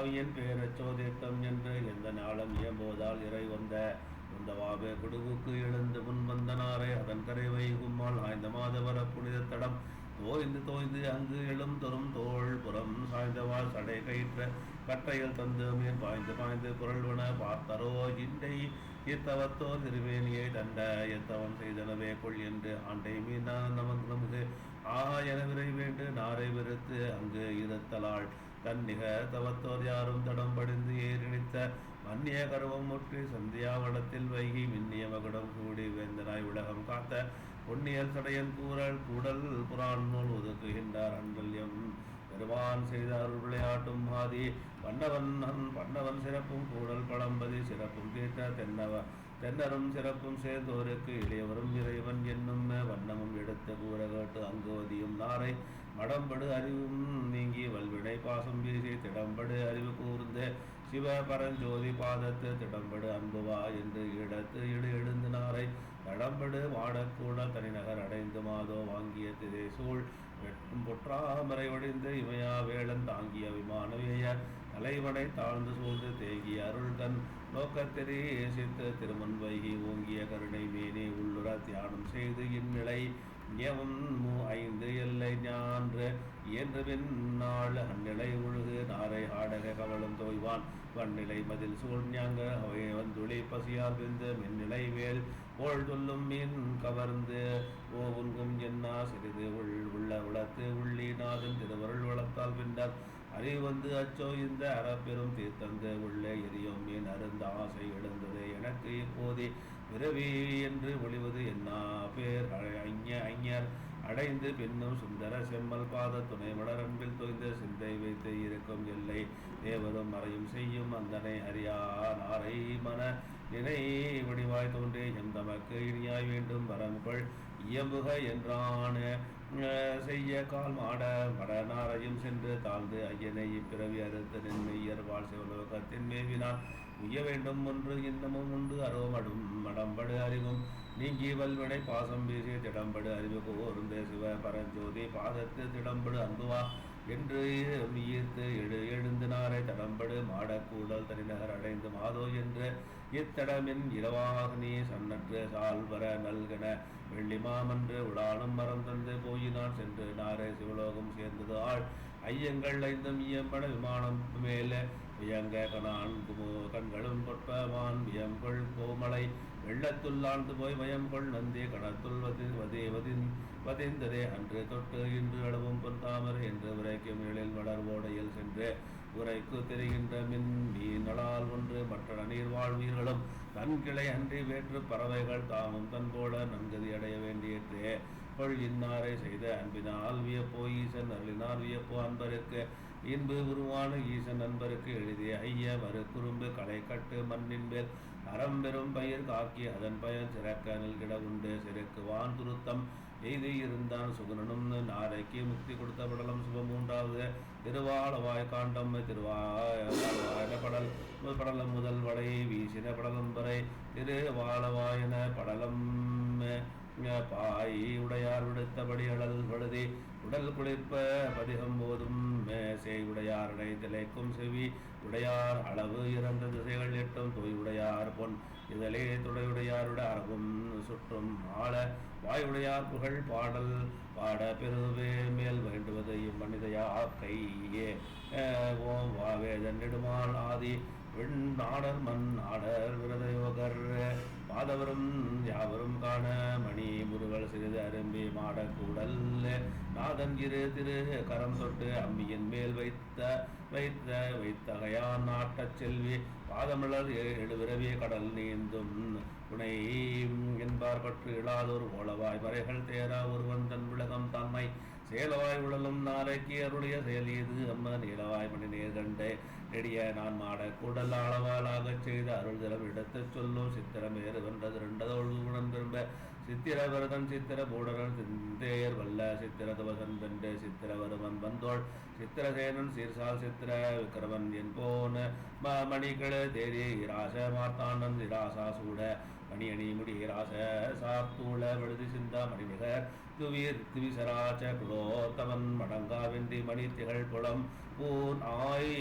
பாவியன் பேரச்சோதித்தம் என்று எந்த நாளும் இயம்போதால் இறை வந்த உந்தவாவே குடுவுக்கு எழுந்து முன் வந்தனாரே. அதன் கரை வைகும்மால் ஆய்ந்த மாதவர புனித தடம். தோய்ந்து தோய்ந்து அங்கு எழும் தொறும் தோல் புறம் சாய்ந்தவாள் சடை கயிற்ற கட்டையில் தந்து மேல் பாய்ந்து பாய்ந்து குரல்வன பார்த்தரோ இண்டை. இத்தவத்தோ திருவேணியை தண்ட எத்தவன் செய்தனவே கொள் என்று ஆண்டை மீனான நமக்கு நமக்கு ஆஹா என விரை வேண்டு நாரை விருத்து அங்கு இருத்தலாள். தன்னிக தவத்தோர் யாரும் தடம் படிந்து ஏறிணித்த மன்னிய கருவம் முற்றி சந்தியாவளத்தில் வைகி மின்னிய மகுடம் கூடி வேந்தனாய் உலகம் காத்த பொன்னியல் சடையன் கூறல் கூடல் புறான் நூல் ஒதுக்குகின்றார் அண்டல்யம் பெருமான் செய்த அருள் விளையாட்டும் ஆதி. வண்ணவன் பண்ணவன் சிறப்பும் கூடல் பழம்பதி சிறப்பும் கேட்ட தென்னவ தென்னரும் சிறப்பும் சேர்ந்தோருக்கு இளையவரும் இறைவன் என்னும் வண்ணமும் எடுத்த கூற கேட்டு அங்குவதியும் நாரை. மடம்படு அறிவும் நீங்கி வல்விடை பாசம் வீசி திடம்படு அறிவு கூர்ந்த சிவ பரஞ்சோதி பாதத்து திடம்படு அன்புவா என்று இடத்து இடு எழுந்து நாரை. தடம்படு வாடக்கூட தனிநகர் அடைந்து மாதோ வாங்கிய திரை சூழ். வெட்டும் பொற்றாமரை ஒழிந்து இமையா வேளன் தாங்கிய விமானவேய தலைவனை தாழ்ந்து சூழ்ந்து தேகிய அருள் தன் நோக்கத்திரே சித்த திருமன் வைகி ஓங்கிய கருணை மேனே உள்ளுர தியானம் செய்து இந்நிலை. நியமம் ஐந்து எல்லை ஞான்று என்று பின்னாள் அந்நிலை உழுகு நாரை ஆடக கவலும் தோய்வான். வன்னிலை மதில் சூழ்ஞாங்க அவை வந்துளி பசியார் விந்து மின்னிலை வேல் போல் சொல்லும் மீன் கவர்ந்து ஓ உன்கும் என்னா சிறிது உள் உள்ள உளத்து உள்ளி நாதன் திருவருள் வளர்த்தால் பின்னர் அறிவந்து அச்சோ இந்த அறப்பெரும் தீர்த்தந்து உள்ளே எரியும் மீன் அருந்த ஆசை எழுந்தது எனக்கு இப்போதே பிறவி என்று ஒளிவது என்ன பேர்? அடைந்து பின்னும் சுந்தர செம்மல் பாத துணை மலரன்பில் தொய்ந்த சிந்தை வைத்து இருக்கும் எல்லை தேவரும் மறையும் செய்யும் அந்தனை அறியா நாரை மன நினை வடிவாய் தோன்றி எம் தமக்கு இனியாய் வேண்டும் வரம்புகள் இயம்புக என்றான செய்ய கால் மாட மடனாரையும் சென்று தாழ்ந்து ஐயனை இப்பிறவி அறுத்து நின்மையர் வாழ் சிவலோகத்தின் மேவினால் உய்ய வேண்டும் ஒன்று இன்னமும் உண்டு அரோமடும் மடம்படு அறிவும் நீங்கி வல்வினை பாசம் வீசி திடம்படு அறிவு கோர்ந்து சிவ பரஞ்சோதி பாதத்து திடம்படு அன்புவா என்று ஈர்த்து எழு எழுந்து தடம்படு மாடக்கூடல் தனிநகர் அடைந்து மாதோ என்று இத்தடமின் இரவாகனி சன்னற்று சால்வர நல்கன வெள்ளிமாமன்று உடாலும் உடானும் மரம் தந்து போயினான் சென்று நாரே சிவலோகம் சேர்ந்தது ஆள். ஐயங்கள் ஐந்தும் இயம்பட விமானம் மேல வியங்க கணான் கண்களும் கொட்பவான் வியங்கொள் கோமலை வெள்ளத்துள் ஆழ்ந்து போய் மயங்கொள் நந்தி கணத்துள் வதி வதே வதின் வதிந்ததே அன்று தொட்டு இன்று அளவும் பொன்தாமரை என்று உரைக்கும் எழில் மலர் ஓடையில் சென்று உரைக்கு தெரிகின்ற மின் மீனலால் ஒன்று மற்ற நீர் வாழ்வீர்களும் தன் கிளை அன்றி வேற்று பறவைகள் தாமும் தன் போல நன்கதி அடைய வேண்டியற்றே. கொள் இன்னாரை செய்த அன்பினால் வியப்போ ஈசன் அருளினார் வியப்போ அன்பருக்கு இன்பு உருவான ஈசன் நண்பருக்கு எழுதிய ஐய மறு குறும்பு களை கட்டு மண்ணின் மேல். அறம் பெரும் பயிர் காக்கி அதன் பயன் சிறக்க நல்கிட உண்டு. சிறக்கு வான் துருத்தம் எய்தி இருந்தான் சுகுணனும். நாரைக்கு முக்தி கொடுத்த படலம் சுப மூன்றாவது. திருவாளவாய் காண்டம் திருவாய படல் படலம் முதல் வடை வீசின படலம் வரை. திருவாளவாயன படலம் தாய் உடையார் விடுத்தபடி அழல் படுதி உடல் குளிர்ப்ப பதிகம் போதும் மேசை உடையார் திளைக்கும் செவி உடையார் அளவு இறந்த திசைகள் எட்டும் தொய் உடையார் பொன் இதழே துடையுடையாருட அரவும் சுற்றும் ஆள வாயுடையார் புகழ் பாடல் பாட பெருவே மேல் வேண்டுவது இம்மனிதையா கையே. ஓம் வாவேதன் நெடுமாள் ஆதி வெண் நாடர் மண் நாடர் விரதயோகர் மாதவரும் யாவரும் காண மணி முருகல் சிறிது அரும்பி மாடக்கூடல் நாதன் இரு திரு கரம் தொட்டு அம்மியின் மேல் வைத்த வைத்த வைத்தகையான் நாட்டச் செல்வி. பாதமிழர் எழுவிரவிய கடல் நீந்தும். துணை என்பார் பற்று இழாதோர் ஓலவாய் மறைகள் தேரா ஒருவன் தன் விளகம் தன்மை. சேலவாய் உழலும் நாளைக்கு அருடைய செயல் இது அம்ம நீளவாய் மணி நேர் கண்டே நெடிய நான் மாட கூடல் அளவாளாகச் செய்த அருள் திறம் இடத்தை சொல்லும் சித்திரம் ஏறு வென்றது ரெண்டதோடு குணம் திரும்ப. சித்திர விரதன் சித்திர பூடரன் சிந்தேயர் வல்ல. சித்திர தவசன் வென்று சித்திர வருமன் வந்தோள். சித்திரசேனன் சீர்சால் சித்திர விக்கிரமன் என் போன மணிகள தேரி இராச மாத்தானன் இராசா சூட. மணி அணி முடி இராச சாத்தூள விழுதி சிந்தா மணிநிகர் துவீர் திவிசராச்ச தவன் மடங்கா வென்றி மணி திகழ் புலம் பூன் ஆய்